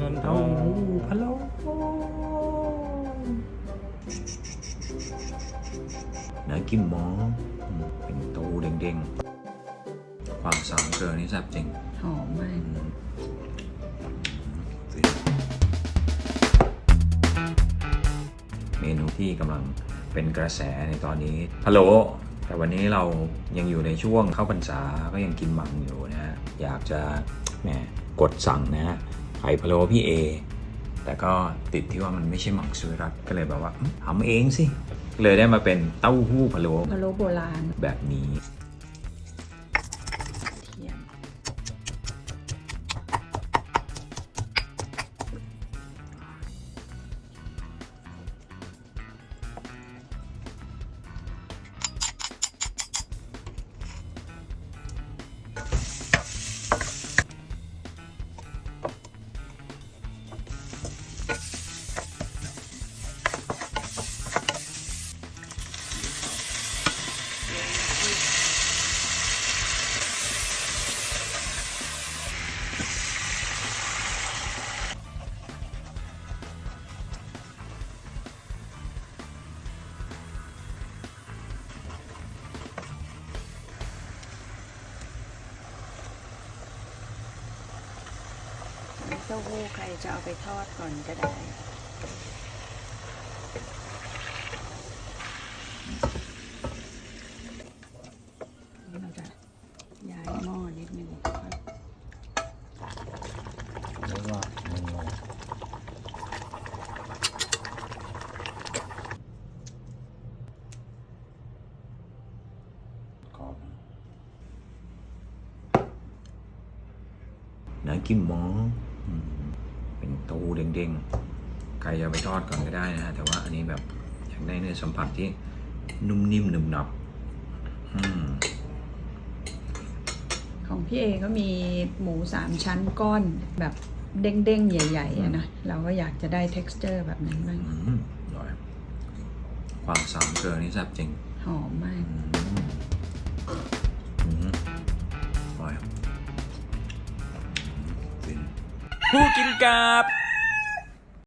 นนเต้าหู้พะโล้เนื้อกิมมองอืมเป็นตูเด้งๆ ความสามเกลือนี่แซ่บจริง หอมมากเมนูที่กำลังเป็นกระแสในตอนนี้พะโล้แต่วันนี้เรายังอยู่ในช่วงเข้าพรรษาก็ยังกินมังอยู่นะฮะอยากจะแหมกดสั่งนะฮะ ไข่พะโล้พี่เอ แต่ก็ติดที่ว่ามันไม่ใช่หมักสุรัตก็เลยแบบว่าอืมทำเองสิ เลยได้มาเป็นเต้าหู้พะโล้พะโล้โบราณแบบนี้ เต้าหู้ใครจะเอาไปทอดก่อนก็ได้นี่เราจะย้ายหม้อนิดนึงครับแล้วก็ขอบเนื้อกิมมองอืมเป็นตูเด้งๆใครจะเอาไปทอดก่อนก็ได้นะฮะ แต่ว่าอันนี้แบบอยากได้เนื้อสัมผัสที่นุ่มนิ่มหนึบหนับอืมของพี่เอก็มีหมูสามชั้นก้อนแบบเด้งๆ ใหญ่ๆอะนะ เราก็อยากจะได้ texture แบบนั้นบ้างอืมอร่อยความสามเกลือนี่แซ่บจริง หอมมาก ผู้กินกับ